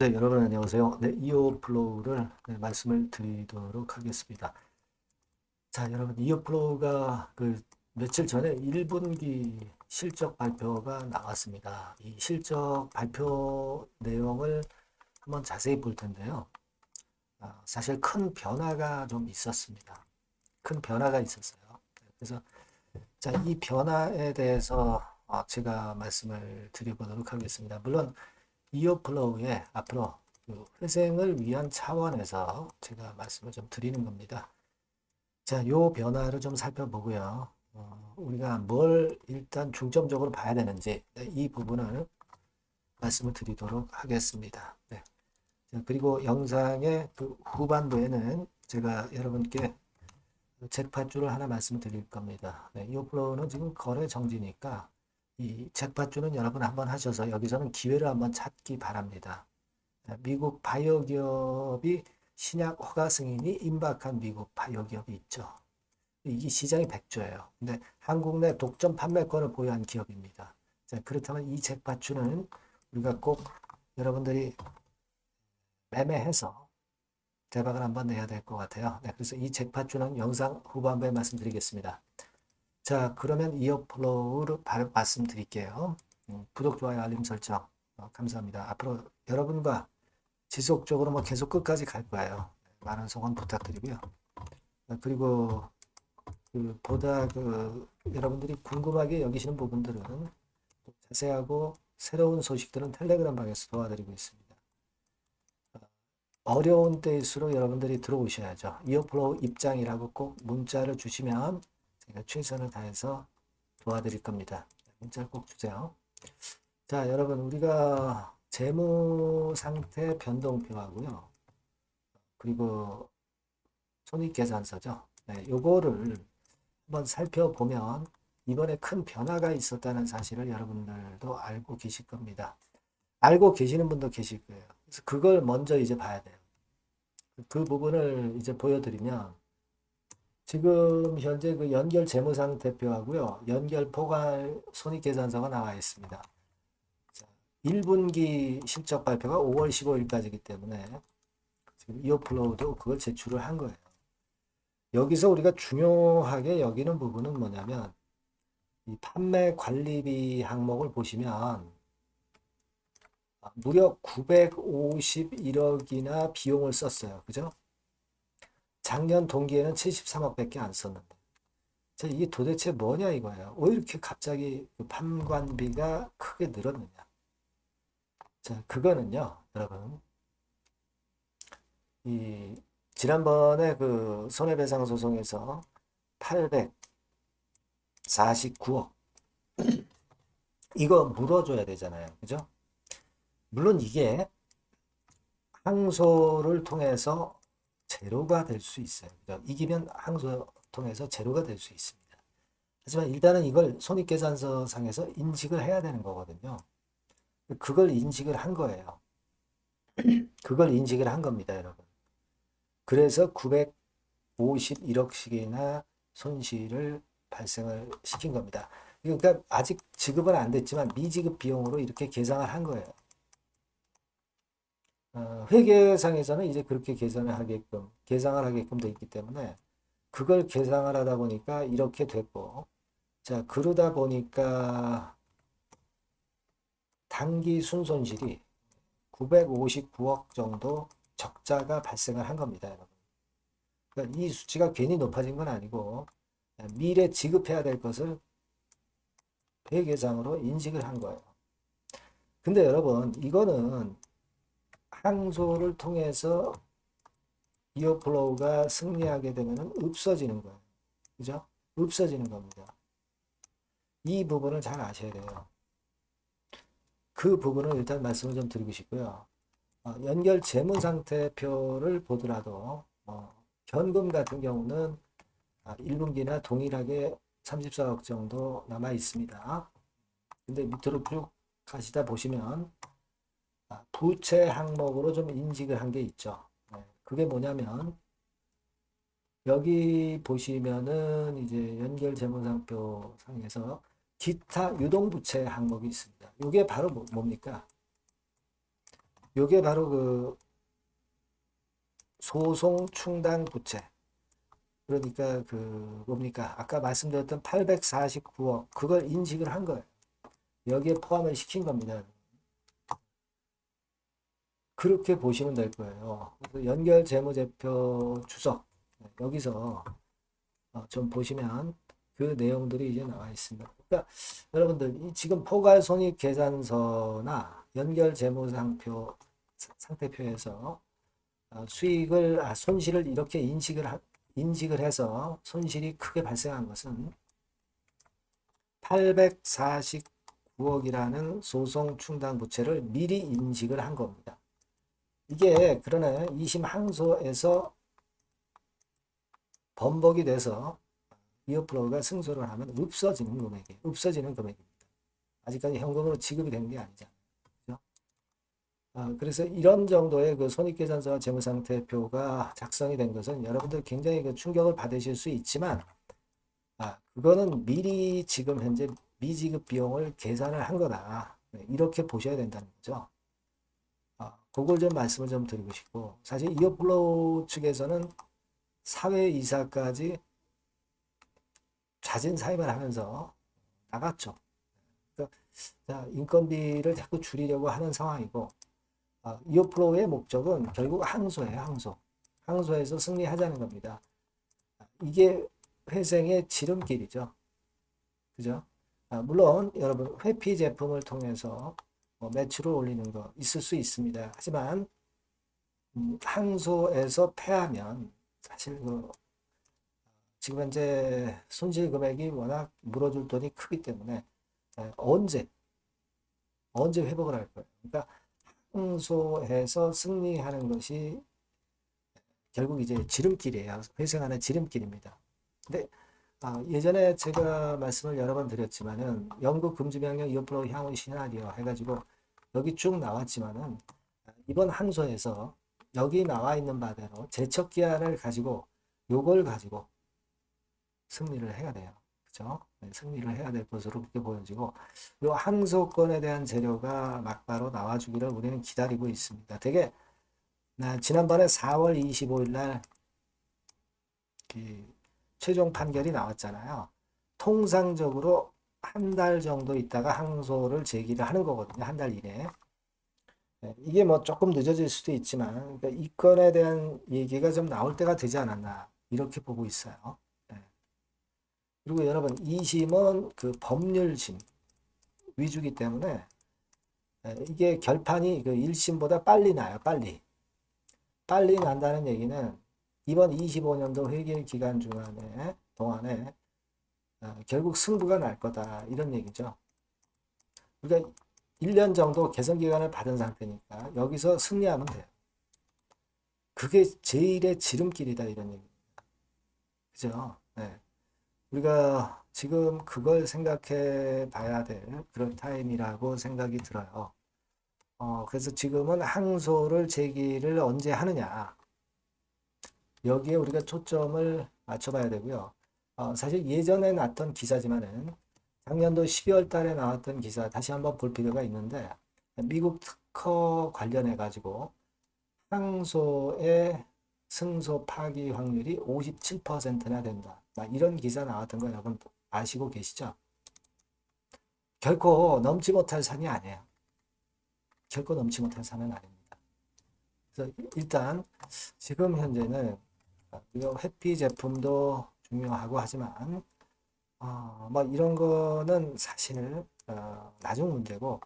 네, 여러분 안녕하세요. 네, 이오 플로우를 네, 말씀을 드리도록 하겠습니다. 자, 여러분 이오 플로우가 그 며칠 전에 1분기 실적 발표가 나왔습니다. 이 실적 발표 내용을 한번 자세히 볼 텐데요. 아, 사실 큰 변화가 좀 있었습니다. 큰 변화가 있었어요. 그래서 자, 이 변화에 대해서 어, 제가 말씀을 드려보도록 하겠습니다. 물론 이어플로우의 앞으로 그 회생을 위한 차원에서 제가 말씀을 좀 드리는 겁니다. 자, 요 변화를 좀 살펴보고요. 어, 우리가 뭘 일단 중점적으로 봐야 되는지 네, 이 부분을 말씀을 드리도록 하겠습니다. 네. 자, 그리고 영상의 그 후반부에는 제가 여러분께 잭팟주를 하나 말씀을 드릴 겁니다. 네, 이어플로우는 지금 거래 정지니까 이 잭팟주는 여러분 한번 하셔서 여기서는 기회를 한번 찾기 바랍니다. 네, 미국 바이오 기업이 신약 허가 승인이 임박한 미국 바이오 기업이 있죠. 이게 시장이 100조예요. 근데 한국 내 독점 판매권을 보유한 기업입니다. 자, 그렇다면 이 잭팟주는 우리가 꼭 여러분들이 매매해서 대박을 한번 내야 될 것 같아요. 네, 그래서 이 잭팟주는 영상 후반부에 말씀드리겠습니다. 자, 그러면 이어플로우를 바- 말씀드릴게요. 음, 구독, 좋아요, 알림 설정 어, 감사합니다. 앞으로 여러분과 지속적으로 뭐 계속 끝까지 갈 거예요. 많은 소원 부탁드리고요. 어, 그리고 그 보다 그 여러분들이 궁금하게 여기시는 부분들은 또 자세하고 새로운 소식들은 텔레그램 방에서 도와드리고 있습니다. 어, 어려운 때일수록 여러분들이 들어오셔야죠. 이어플로우 입장이라고 꼭 문자를 주시면 제가 최선을 다해서 도와드릴 겁니다. 문자를 꼭 주세요. 자, 여러분, 우리가 재무 상태 변동표하고요. 그리고 손익계산서죠. 네, 요거를 한번 살펴보면 이번에 큰 변화가 있었다는 사실을 여러분들도 알고 계실 겁니다. 알고 계시는 분도 계실 거예요. 그래서 그걸 먼저 이제 봐야 돼요. 그 부분을 이제 보여드리면 지금 현재 그 연결 재무상태표하고요. 연결 포괄 손익계산서가 나와 있습니다. 자, 1분기 실적 발표가 5월 15일까지이기 때문에 지금 이어플로우도 그걸 제출을 한 거예요. 여기서 우리가 중요하게 여기는 부분은 뭐냐면 이 판매 관리비 항목을 보시면 무려 951억이나 비용을 썼어요. 그죠? 작년 동기에는 73억밖에 안 썼는데. 자, 이게 도대체 뭐냐 이거예요. 왜 이렇게 갑자기 그 판관비가 크게 늘었느냐. 자, 그거는요, 여러분. 이, 지난번에 그 손해배상 소송에서 849억. 이거 물어줘야 되잖아요. 그죠? 물론 이게 항소를 통해서 제로가 될 수 있어요. 그러니까 이기면 항소 통해서 제로가 될 수 있습니다. 하지만 일단은 이걸 손익계산서 상에서 인식을 해야 되는 거거든요. 그걸 인식을 한 거예요. 그걸 인식을 한 겁니다, 여러분. 그래서 951억씩이나 손실을 발생을 시킨 겁니다. 그러니까 아직 지급은 안 됐지만 미지급 비용으로 이렇게 계상을 한 거예요. 어, 회계상에서는 이제 그렇게 계산을 하게끔, 계상을 하게끔 돼 있기 때문에 그걸 계상을 하다 보니까 이렇게 됐고, 자, 그러다 보니까 단기 순손실이 959억 정도 적자가 발생을 한 겁니다, 여러분. 그러니까 이 수치가 괜히 높아진 건 아니고, 미래 지급해야 될 것을 회계상으로 인식을 한 거예요. 근데 여러분, 이거는 항소를 통해서 이어플로우가 승리하게 되면 없어지는 거예요. 그죠? 없어지는 겁니다. 이 부분을 잘 아셔야 돼요. 그 부분을 일단 말씀을 좀 드리고 싶고요. 어, 연결 재무상태표를 보더라도 어, 현금 같은 경우는 아, 1분기나 동일하게 34억 정도 남아 있습니다. 근데 밑으로 쭉 가시다 보시면 아, 부채 항목으로 좀 인식을 한 게 있죠. 네, 그게 뭐냐면 여기 보시면은 이제 연결 재무상표 상에서 기타 유동부채 항목이 있습니다. 이게 바로 뭐- 뭡니까? 요게 바로 그 소송 충당 부채. 그러니까 그 뭡니까? 아까 말씀드렸던 849억 그걸 인식을 한 거예요. 여기에 포함을 시킨 겁니다. 그렇게 보시면 될 거예요. 연결 재무제표 네, 여기서 어, 좀 보시면 그 내용들이 이제 나와 있습니다. 그러니까 여러분들 이 지금 포괄손익 계산서나 연결 재무상표 상태표에서 어, 수익을 아, 손실을 이렇게 인식을 하, 인식을 해서 손실이 크게 발생한 것은 849억이라는 소송 충당 부채를 미리 인식을 한 겁니다. 이게 그러나 2심 항소에서 번복이 돼서 이어플로우가 승소를 하면 없어지는 금액이 없어지는 금액입니다. 아직까지 현금으로 지급이 된게 아니잖아요. 아, 그래서 이런 정도의 그 손익계산서와 재무상태표가 작성이 된 것은 여러분들 굉장히 그 충격을 받으실 수 있지만 아, 그거는 미리 지금 현재 미지급 비용을 계산을 한 거다. 네, 이렇게 보셔야 된다는 거죠. 아, 그걸 좀 말씀을 좀 드리고 싶고 사실 이어플로우 측에서는 사회 이사까지 자진 사임을 하면서 나갔죠. 그러니까 자, 인건비를 자꾸 줄이려고 하는 상황이고 아, 이어플로우의 목적은 결국 항소예요. 항소. 항소에서 승리하자는 겁니다. 이게 회생의 지름길이죠. 그죠? 아, 물론 여러분 회피 제품을 통해서 뭐 매출을 올리는 거 있을 수 있습니다. 하지만 음, 항소에서 패하면 사실 그 지금 현재 손실 금액이 워낙 물어줄 돈이 크기 때문에 에, 언제 언제 회복을 할 거예요. 그러니까 항소해서 승리하는 것이 결국 이제 지름길이에요. 회생하는 지름길입니다. 근데 아, 예전에 제가 말씀을 여러 번 드렸지만은 영국 금지명령 이어플로 향후 시나리오 해가지고 여기 쭉 나왔지만은 이번 항소에서 여기 나와 있는 바대로 제척 기한을 가지고 요걸 가지고 승리를 해야 돼요. 그죠? 네, 승리를 해야 될 것으로 그렇게 보여지고 요 항소권에 대한 재료가 막바로 나와주기를 우리는 기다리고 있습니다. 되게 나 지난번에 4월 25일 날그 최종 판결이 나왔잖아요. 통상적으로 한 달 정도 있다가 항소를 제기를 하는 거거든요. 한 달 이내에. 네, 이게 뭐 조금 늦어질 수도 있지만 그러니까 이 건에 대한 얘기가 좀 나올 때가 되지 않았나 이렇게 보고 있어요. 네. 그리고 여러분 2심은 그 법률심 위주기 때문에 네, 이게 결판이 그 1심보다 빨리 나요. 빨리. 빨리 난다는 얘기는 이번 25년도 회계 기간 중간에 동안에 어, 결국 승부가 날 거다 이런 얘기죠. 그러니까 1년 정도 개선 기간을 받은 상태니까 여기서 승리하면 돼요. 그게 제일의 지름길이다 이런 얘기입니다. 그죠? 네. 우리가 지금 그걸 생각해 봐야 될 그런 타임이라고 생각이 들어요. 어, 그래서 지금은 항소를 제기를 언제 하느냐. 여기에 우리가 초점을 맞춰봐야 되고요. 어, 사실 예전에 났던 기사지만은 작년도 12월 달에 나왔던 기사 다시 한번 볼 필요가 있는데 미국 특허 관련해 가지고 항소의 승소 파기 확률이 57%나 된다. 막 이런 기사 나왔던 거 여러분 아시고 계시죠? 결코 넘지 못할 산이 아니에요. 결코 넘지 못할 산은 아닙니다. 그래서 일단 지금 현재는 이 회피 제품도 중요하고 하지만 어, 뭐 이런 거는 사실 어, 나중 문제고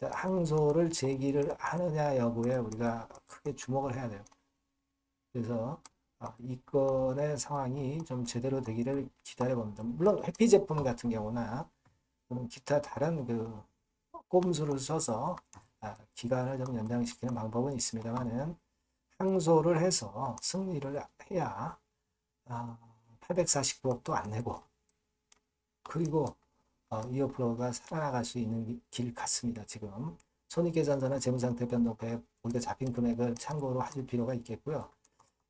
항소를 제기를 하느냐 여부에 우리가 크게 주목을 해야 돼요. 그래서 어, 이 건의 상황이 좀 제대로 되기를 기다려 봅니다. 물론 회피 제품 같은 경우나 기타 다른 그 꼼수를 써서 아, 기간을 좀 연장시키는 방법은 있습니다만은 항소를 해서 승리를 해야 아, 849억도 안 내고 그리고 어, 이어플로우가 살아나갈 수 있는 길 같습니다. 지금 손익계산서나 재무상태 변동표에 우리가 잡힌 금액을 참고로 하실 필요가 있겠고요.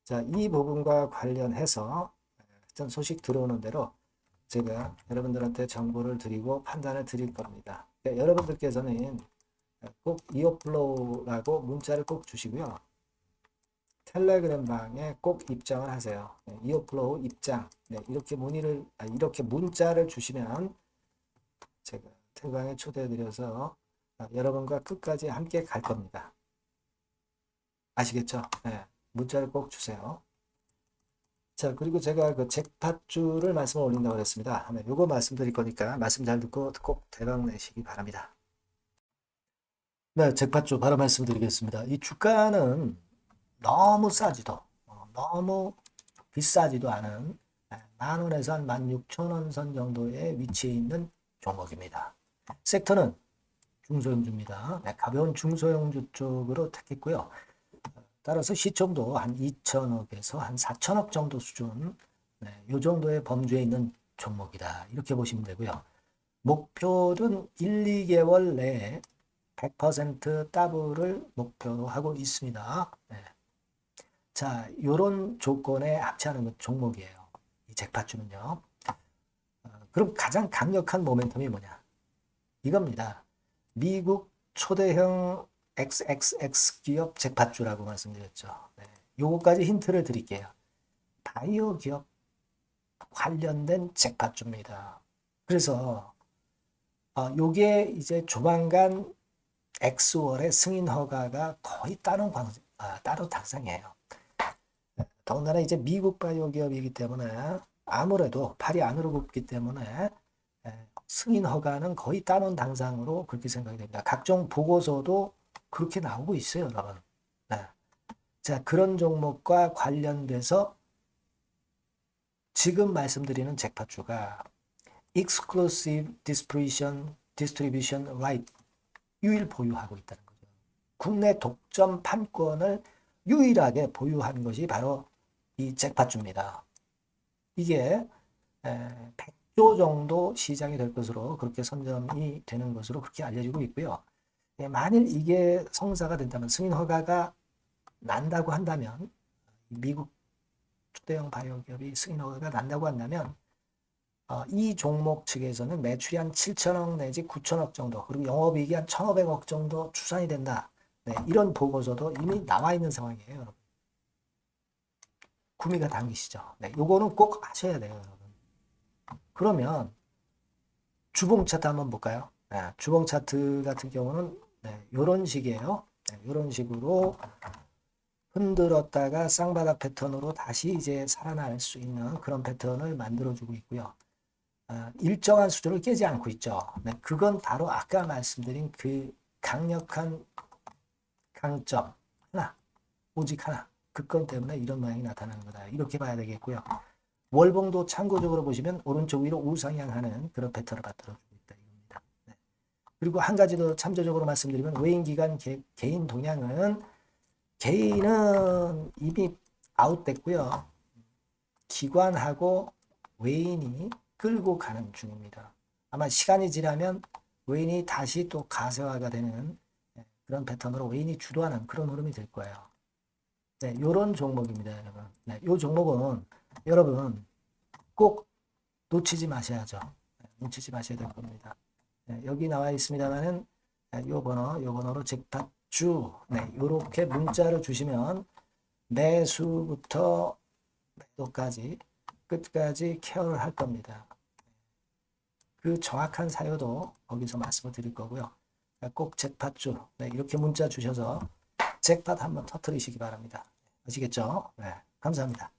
자, 이 부분과 관련해서 일단 소식 들어오는 대로 제가 여러분들한테 정보를 드리고 판단을 드릴 겁니다. 그러니까 여러분들께서는 꼭 이어플로우라고 문자를 꼭 주시고요. 텔레그램 방에 꼭 입장을 하세요. 네, 이어플로우 입장. 네, 이렇게 문의를 아, 이렇게 문자를 주시면 제가 텔방에 초대해 드려서 아, 여러분과 끝까지 함께 갈 겁니다. 아시겠죠? 네, 문자를 꼭 주세요. 자, 그리고 제가 그 잭팟주를 말씀을 올린다고 그랬습니다. 네, 요거 말씀드릴 거니까 말씀 잘 듣고 꼭 대박 내시기 바랍니다. 네, 잭팟주 바로 말씀드리겠습니다. 이 주가는 너무 싸지도, 어, 너무 비싸지도 않은 네, 만 원에서 한 만 육천 원 선 정도의 위치에 있는 종목입니다. 섹터는 중소형주입니다. 네, 가벼운 중소형주 쪽으로 택했고요. 따라서 시총도 한 2천억에서 한 4천억 정도 수준, 네, 이 정도의 범주에 있는 종목이다. 이렇게 보시면 되고요. 목표는 1, 2개월 내에 100% 더블을 목표로 하고 있습니다. 네. 자, 요런 조건에 합치하는 종목이에요. 이 잭팟주는요. 어, 그럼 가장 강력한 모멘텀이 뭐냐? 이겁니다. 미국 초대형 XXX 기업 잭팟주라고 말씀드렸죠. 네. 요거까지 힌트를 드릴게요. 바이오 기업 관련된 잭팟주입니다. 그래서 어, 요게 이제 조만간 엑스월의 승인 허가가 거의 따로 방, 아, 따로 당상이에요. 더군다나 이제 미국 바이오 기업이기 때문에 아무래도 팔이 안으로 굽기 때문에 에, 승인 허가는 거의 따놓은 당상으로 그렇게 생각이 됩니다. 각종 보고서도 그렇게 나오고 있어요, 여러분. 네. 자, 그런 종목과 관련돼서 지금 말씀드리는 잭팟주가 Exclusive Distribution, Distribution Right 유일 보유하고 있다는 거죠. 국내 독점 판권을 유일하게 보유한 것이 바로 이 잭팟주입니다. 이게 100조 정도 시장이 될 것으로 그렇게 선점이 되는 것으로 그렇게 알려지고 있고요. 예, 만일 이게 성사가 된다면 승인 허가가 난다고 한다면 미국 초대형 바이오 기업이 승인 허가가 난다고 한다면 어, 이 종목 측에서는 매출이 한 7천억 내지 9천억 정도 그리고 영업이익이 한 1,500억 정도 추산이 된다. 네, 이런 보고서도 이미 나와 있는 상황이에요, 여러분. 구미가 당기시죠. 네, 요거는 꼭 하셔야 돼요, 여러분. 그러면 주봉 차트 한번 볼까요? 네, 주봉 차트 같은 경우는 네, 이런 식이에요. 네, 이런 식으로 흔들었다가 쌍바닥 패턴으로 다시 이제 살아날 수 있는 그런 패턴을 만들어주고 있고요. 아, 일정한 수준을 깨지 않고 있죠. 네, 그건 바로 아까 말씀드린 그 강력한 강점 하나, 오직 하나, 그건 때문에 이런 모양이 나타나는 거다. 이렇게 봐야 되겠고요. 월봉도 참고적으로 보시면 오른쪽 위로 우상향하는 그런 패턴을 만들어주고 있다. 이겁니다. 네. 그리고 한 가지 더 참조적으로 말씀드리면 외인 기간 개, 개인 동향은 개인은 이미 아웃됐고요. 기관하고 외인이 끌고 가는 중입니다. 아마 시간이 지나면 외인이 다시 또 가세화가 되는 그런 패턴으로 외인이 주도하는 그런 흐름이 될 거예요. 네, 요런 종목입니다, 여러분. 네, 요 종목은 여러분 꼭 놓치지 마셔야죠. 네, 놓치지 마셔야 될 겁니다. 네, 여기 나와 있습니다만은 네, 요 번호, 요 번호로 잭팟주 네, 요렇게 문자를 주시면 매수부터 매도까지 끝까지 케어를 할 겁니다. 그 정확한 사유도 거기서 말씀을 드릴 거고요. 꼭 잭팟 주 네, 이렇게 문자 주셔서 잭팟 한번 터트리시기 바랍니다. 아시겠죠? 네, 감사합니다.